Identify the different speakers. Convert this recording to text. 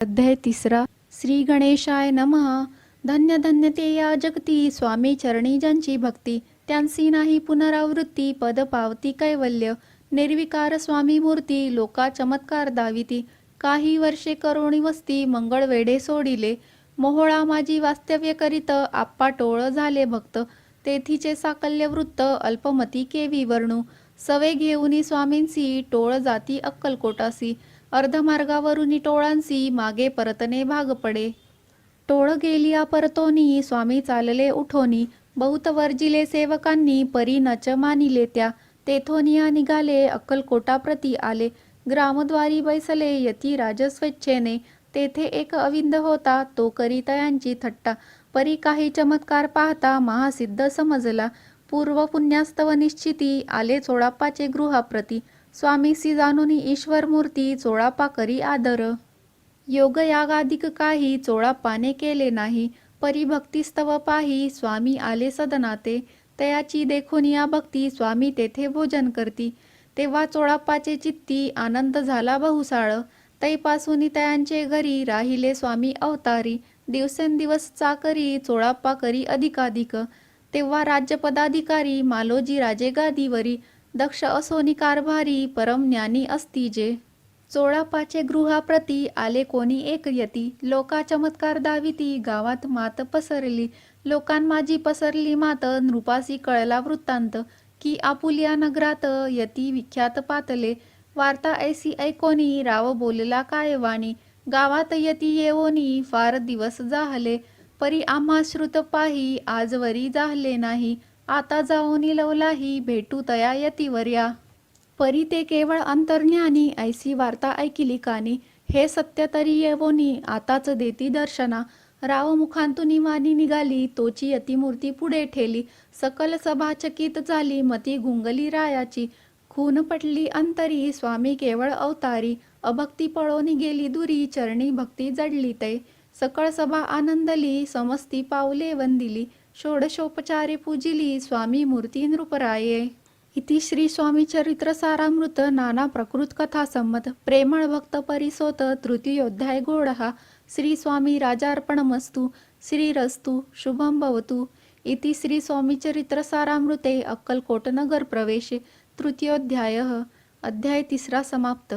Speaker 1: अध्याय तिसरा. श्री गणेशाय नमः. धन्य धन्य ते या जगती. स्वामी चरणी ज्यांची भक्ती त्यांची नाही पुनरावृत्ती. पद पावती कैवल्य. निर्विकार स्वामी मूर्ती. लोका चमत्कार दाविती. काही वर्षे करोणी वस्ती. मंगळ वेडे सोडिले. मोहोळा माझी वास्तव्य करीत. आप्पा टोळ झाले भक्त. तेथीचे साकल्य वृत्त. अल्पमती केवी वर्णू. सवे घेऊनी स्वामींसी. टोळ जाती अक्कलकोटासी. अर्धमार्गावरून टोळांसी मागे परतने भाग पडे. टोळ गेलिया परतोनी स्वामी चालले उठोनी. बहुत वर्जिले सेवकांनी परी नच मानिले त्या. तेथोनिया निघाले अक्कलकोटाप्रती आले. ग्रामद्वारी बैसले यती राजस्वेच्छेने. तेथे एक अविंद होता तो करीतयांची थट्टा. परी काही चमत्कार पाहता महासिद्ध समजला. पूर्व पुण्यास्तव निश्चिती आले चोडाप्पाचे गृहाप्रती. स्वामीसी जाणूनी ईश्वर मूर्ती चोळापा करी आदर. योग यागाधिक काही चोळापाने केले नाही परिभक्तिस्तव पाही स्वामी आले सदनाते. तयाची देखून या भक्ती स्वामी तेथे भोजन करती. तेव्हा चोळाप्पाचे चित्ती आनंद झाला बहुसाळ. तैपासून तयांचे घरी राहिले स्वामी अवतारी. दिवसेंदिवस चाकरी चोळाप्पा करी अधिकाधिक. तेव्हा राज्यपदाधिकारी मालोजी राजे गादीवरी दक्ष असोनी कारभारी परम ज्ञानी असती जे. चोळापाचे गृहाप्रती आले कोणी एक यती. लोका चमत्कार दाविती गावात मात पसरली. लोकां माझी पसरली मात नृपासी कळला वृत्तांत. की आपुलिया नगरात यती विख्यात पातले. वार्ता ऐसी ऐकोनी राव बोलला काय वाणी. गावात यती येवोनी फार दिवस जाहले. परी आम्हा श्रुत पाही आजवरी जाहले नाही. आता जाऊनी लवलाही भेटू तया यतीवर्या. परी ते केवळ अंतर्ज्ञानी ऐसी वार्ता ऐकिली कानी. हे सत्य तरी येवोनी आताच देती दर्शना. राव मुखांतून वाणी निघाली तोची यतिमूर्ती पुढे ठेली. सकल सभा चकित झाली मती गुंगली रायाची. खून पटली अंतरी स्वामी केवळ अवतारी. अभक्ती पळोनी गेली दुरी चरणी भक्ती जडली ते. सकळ सभा आनंदली समस्ती पावले वंदिली षोडशोपचारे पूजिली स्वामी मूर्ती नृपराये. इति श्री स्वामी चरित्र सारामृत नाना प्रकृत कथा संमत प्रेमळ भक्त परिसोत तृतीयोध्याय गोडहा श्री स्वामी राजार्पणमस्तु श्रीरस्तु शुभं भवतु. इति श्री स्वामी चरित्र सारामृते अक्कलकोटनगर प्रवेशे तृतीयोध्यायः. अध्याय तिसरा समाप्त.